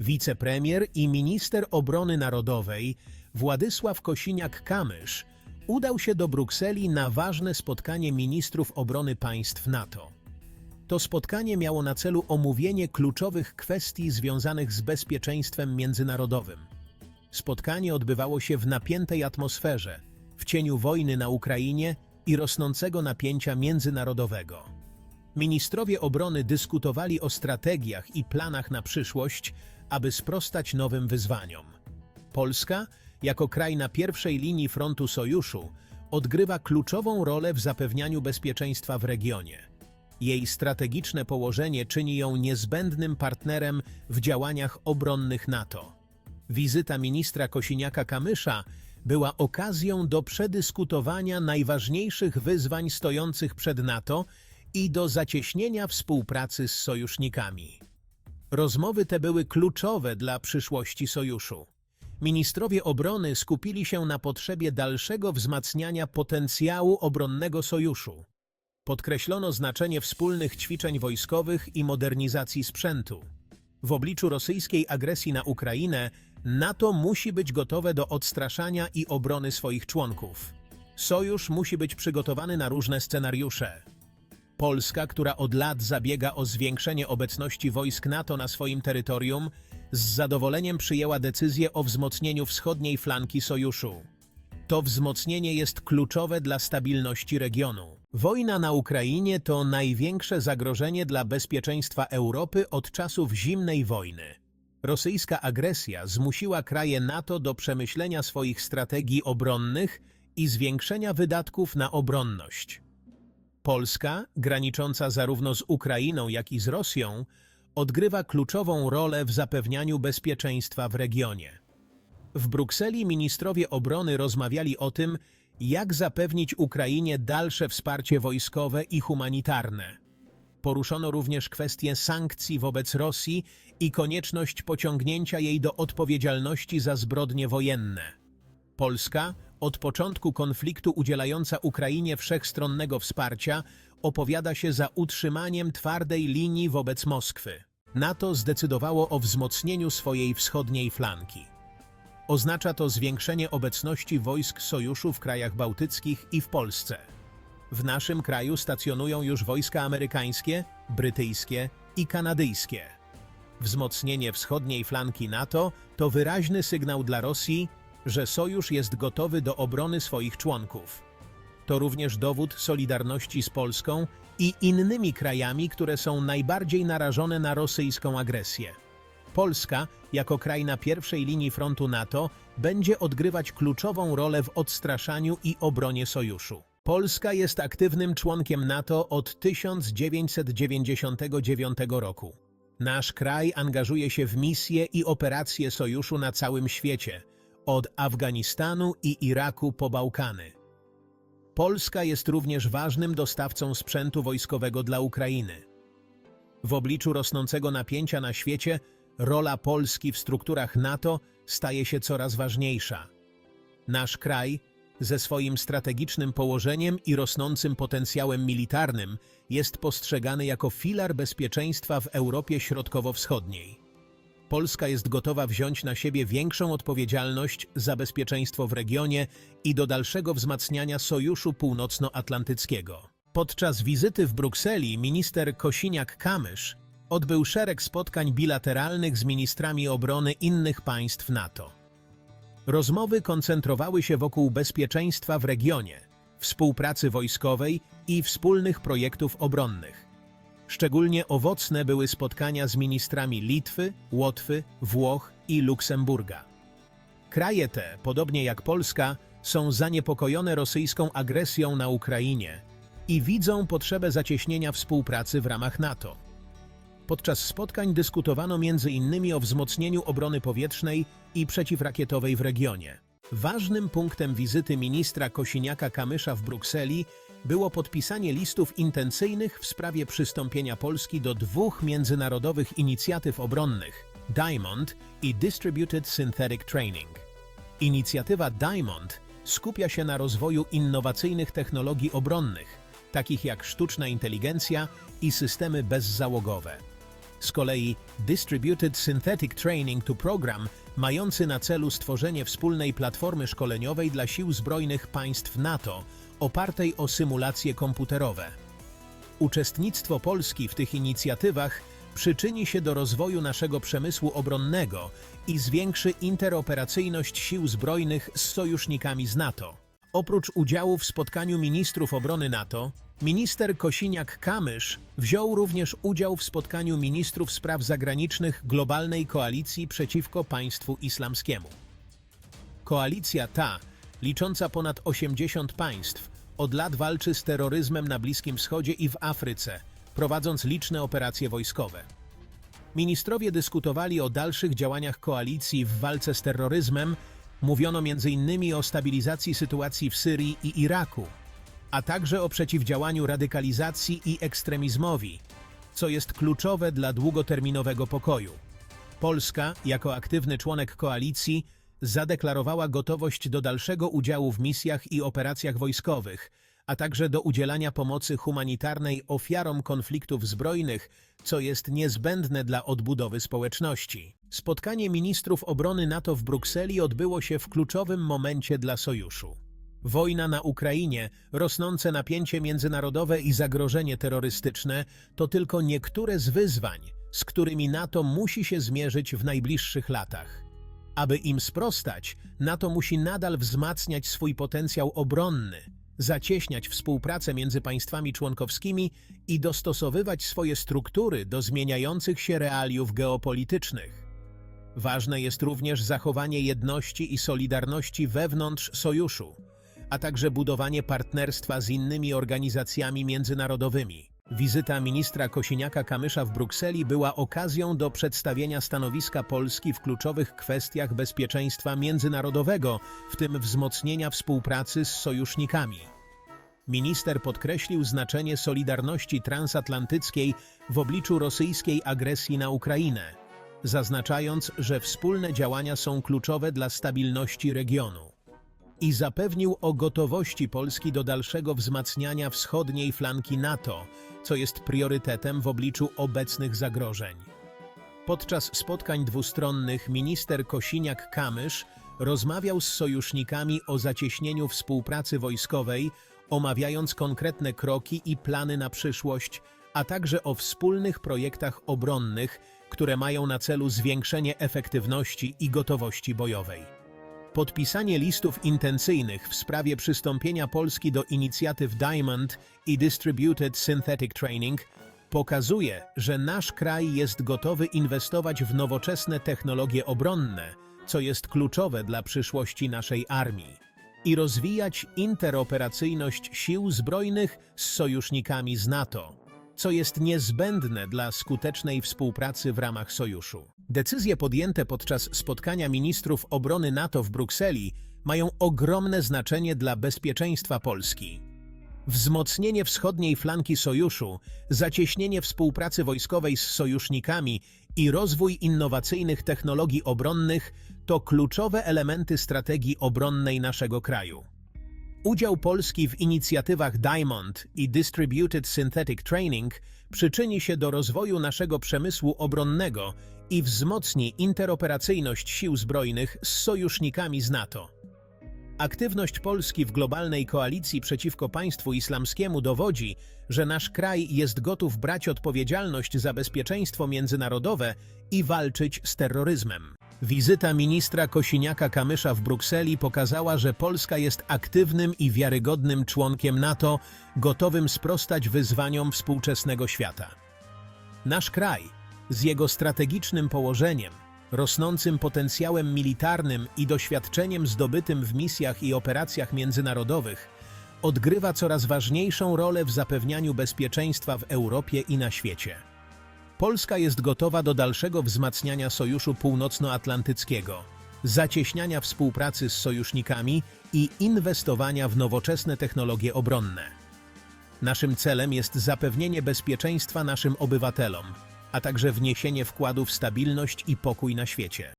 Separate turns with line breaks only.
Wicepremier i minister obrony narodowej Władysław Kosiniak-Kamysz udał się do Brukseli na ważne spotkanie ministrów obrony państw NATO. To spotkanie miało na celu omówienie kluczowych kwestii związanych z bezpieczeństwem międzynarodowym. Spotkanie odbywało się w napiętej atmosferze, w cieniu wojny na Ukrainie i rosnącego napięcia międzynarodowego. Ministrowie obrony dyskutowali o strategiach i planach na przyszłość, aby sprostać nowym wyzwaniom. Polska, jako kraj na pierwszej linii frontu sojuszu, odgrywa kluczową rolę w zapewnianiu bezpieczeństwa w regionie. Jej strategiczne położenie czyni ją niezbędnym partnerem w działaniach obronnych NATO. Wizyta ministra Kosiniaka-Kamysza była okazją do przedyskutowania najważniejszych wyzwań stojących przed NATO i do zacieśnienia współpracy z sojusznikami. Rozmowy te były kluczowe dla przyszłości sojuszu. Ministrowie obrony skupili się na potrzebie dalszego wzmacniania potencjału obronnego sojuszu. Podkreślono znaczenie wspólnych ćwiczeń wojskowych i modernizacji sprzętu. W obliczu rosyjskiej agresji na Ukrainę NATO musi być gotowe do odstraszania i obrony swoich członków. Sojusz musi być przygotowany na różne scenariusze. Polska, która od lat zabiega o zwiększenie obecności wojsk NATO na swoim terytorium, z zadowoleniem przyjęła decyzję o wzmocnieniu wschodniej flanki sojuszu. To wzmocnienie jest kluczowe dla stabilności regionu. Wojna na Ukrainie to największe zagrożenie dla bezpieczeństwa Europy od czasów zimnej wojny. Rosyjska agresja zmusiła kraje NATO do przemyślenia swoich strategii obronnych i zwiększenia wydatków na obronność. Polska, granicząca zarówno z Ukrainą, jak i z Rosją, odgrywa kluczową rolę w zapewnianiu bezpieczeństwa w regionie. W Brukseli ministrowie obrony rozmawiali o tym, jak zapewnić Ukrainie dalsze wsparcie wojskowe i humanitarne. Poruszono również kwestię sankcji wobec Rosji i konieczność pociągnięcia jej do odpowiedzialności za zbrodnie wojenne. Polska, od początku konfliktu udzielająca Ukrainie wszechstronnego wsparcia, opowiada się za utrzymaniem twardej linii wobec Moskwy. NATO zdecydowało o wzmocnieniu swojej wschodniej flanki. Oznacza to zwiększenie obecności wojsk sojuszu w krajach bałtyckich i w Polsce. W naszym kraju stacjonują już wojska amerykańskie, brytyjskie i kanadyjskie. Wzmocnienie wschodniej flanki NATO to wyraźny sygnał dla Rosji, że sojusz jest gotowy do obrony swoich członków. To również dowód solidarności z Polską i innymi krajami, które są najbardziej narażone na rosyjską agresję. Polska, jako kraj na pierwszej linii frontu NATO, będzie odgrywać kluczową rolę w odstraszaniu i obronie sojuszu. Polska jest aktywnym członkiem NATO od 1999 roku. Nasz kraj angażuje się w misje i operacje sojuszu na całym świecie, od Afganistanu i Iraku po Bałkany. Polska jest również ważnym dostawcą sprzętu wojskowego dla Ukrainy. W obliczu rosnącego napięcia na świecie, rola Polski w strukturach NATO staje się coraz ważniejsza. Nasz kraj, ze swoim strategicznym położeniem i rosnącym potencjałem militarnym, jest postrzegany jako filar bezpieczeństwa w Europie Środkowo-Wschodniej. Polska jest gotowa wziąć na siebie większą odpowiedzialność za bezpieczeństwo w regionie i do dalszego wzmacniania Sojuszu Północnoatlantyckiego. Podczas wizyty w Brukseli minister Kosiniak-Kamysz odbył szereg spotkań bilateralnych z ministrami obrony innych państw NATO. Rozmowy koncentrowały się wokół bezpieczeństwa w regionie, współpracy wojskowej i wspólnych projektów obronnych. Szczególnie owocne były spotkania z ministrami Litwy, Łotwy, Włoch i Luksemburga. Kraje te, podobnie jak Polska, są zaniepokojone rosyjską agresją na Ukrainie i widzą potrzebę zacieśnienia współpracy w ramach NATO. Podczas spotkań dyskutowano m.in. o wzmocnieniu obrony powietrznej i przeciwrakietowej w regionie. Ważnym punktem wizyty ministra Kosiniaka-Kamysza w Brukseli było podpisanie listów intencyjnych w sprawie przystąpienia Polski do dwóch międzynarodowych inicjatyw obronnych Diamond i Distributed Synthetic Training. Inicjatywa Diamond skupia się na rozwoju innowacyjnych technologii obronnych, takich jak sztuczna inteligencja i systemy bezzałogowe. Z kolei Distributed Synthetic Training to Program, mający na celu stworzenie wspólnej platformy szkoleniowej dla sił zbrojnych państw NATO, opartej o symulacje komputerowe. Uczestnictwo Polski w tych inicjatywach przyczyni się do rozwoju naszego przemysłu obronnego i zwiększy interoperacyjność sił zbrojnych z sojusznikami z NATO. Oprócz udziału w spotkaniu ministrów obrony NATO, minister Kosiniak-Kamysz wziął również udział w spotkaniu ministrów spraw zagranicznych globalnej koalicji przeciwko państwu islamskiemu. Koalicja ta, licząca ponad 80 państw, od lat walczy z terroryzmem na Bliskim Wschodzie i w Afryce, prowadząc liczne operacje wojskowe. Ministrowie dyskutowali o dalszych działaniach koalicji w walce z terroryzmem, mówiono m.in. o stabilizacji sytuacji w Syrii i Iraku, a także o przeciwdziałaniu radykalizacji i ekstremizmowi, co jest kluczowe dla długoterminowego pokoju. Polska, jako aktywny członek koalicji, zadeklarowała gotowość do dalszego udziału w misjach i operacjach wojskowych, a także do udzielania pomocy humanitarnej ofiarom konfliktów zbrojnych, co jest niezbędne dla odbudowy społeczności. Spotkanie ministrów obrony NATO w Brukseli odbyło się w kluczowym momencie dla sojuszu. Wojna na Ukrainie, rosnące napięcie międzynarodowe i zagrożenie terrorystyczne to tylko niektóre z wyzwań, z którymi NATO musi się zmierzyć w najbliższych latach. Aby im sprostać, NATO musi nadal wzmacniać swój potencjał obronny, zacieśniać współpracę między państwami członkowskimi i dostosowywać swoje struktury do zmieniających się realiów geopolitycznych. Ważne jest również zachowanie jedności i solidarności wewnątrz sojuszu, a także budowanie partnerstwa z innymi organizacjami międzynarodowymi. Wizyta ministra Kosiniaka-Kamysza w Brukseli była okazją do przedstawienia stanowiska Polski w kluczowych kwestiach bezpieczeństwa międzynarodowego, w tym wzmocnienia współpracy z sojusznikami. Minister podkreślił znaczenie solidarności transatlantyckiej w obliczu rosyjskiej agresji na Ukrainę, zaznaczając, że wspólne działania są kluczowe dla stabilności regionu i zapewnił o gotowości Polski do dalszego wzmacniania wschodniej flanki NATO, co jest priorytetem w obliczu obecnych zagrożeń. Podczas spotkań dwustronnych minister Kosiniak-Kamysz rozmawiał z sojusznikami o zacieśnieniu współpracy wojskowej, omawiając konkretne kroki i plany na przyszłość, a także o wspólnych projektach obronnych, które mają na celu zwiększenie efektywności i gotowości bojowej. Podpisanie listów intencyjnych w sprawie przystąpienia Polski do inicjatyw Diamond i Distributed Synthetic Training pokazuje, że nasz kraj jest gotowy inwestować w nowoczesne technologie obronne, co jest kluczowe dla przyszłości naszej armii, i rozwijać interoperacyjność sił zbrojnych z sojusznikami z NATO, co jest niezbędne dla skutecznej współpracy w ramach sojuszu. Decyzje podjęte podczas spotkania ministrów obrony NATO w Brukseli mają ogromne znaczenie dla bezpieczeństwa Polski. Wzmocnienie wschodniej flanki sojuszu, zacieśnienie współpracy wojskowej z sojusznikami i rozwój innowacyjnych technologii obronnych to kluczowe elementy strategii obronnej naszego kraju. Udział Polski w inicjatywach Diamond i Distributed Synthetic Training przyczyni się do rozwoju naszego przemysłu obronnego i wzmocni interoperacyjność sił zbrojnych z sojusznikami z NATO. Aktywność Polski w globalnej koalicji przeciwko państwu islamskiemu dowodzi, że nasz kraj jest gotów brać odpowiedzialność za bezpieczeństwo międzynarodowe i walczyć z terroryzmem. Wizyta ministra Kosiniaka-Kamysza w Brukseli pokazała, że Polska jest aktywnym i wiarygodnym członkiem NATO, gotowym sprostać wyzwaniom współczesnego świata. Nasz kraj, z jego strategicznym położeniem, rosnącym potencjałem militarnym i doświadczeniem zdobytym w misjach i operacjach międzynarodowych, odgrywa coraz ważniejszą rolę w zapewnianiu bezpieczeństwa w Europie i na świecie. Polska jest gotowa do dalszego wzmacniania Sojuszu Północnoatlantyckiego, zacieśniania współpracy z sojusznikami i inwestowania w nowoczesne technologie obronne. Naszym celem jest zapewnienie bezpieczeństwa naszym obywatelom, a także wniesienie wkładu w stabilność i pokój na świecie.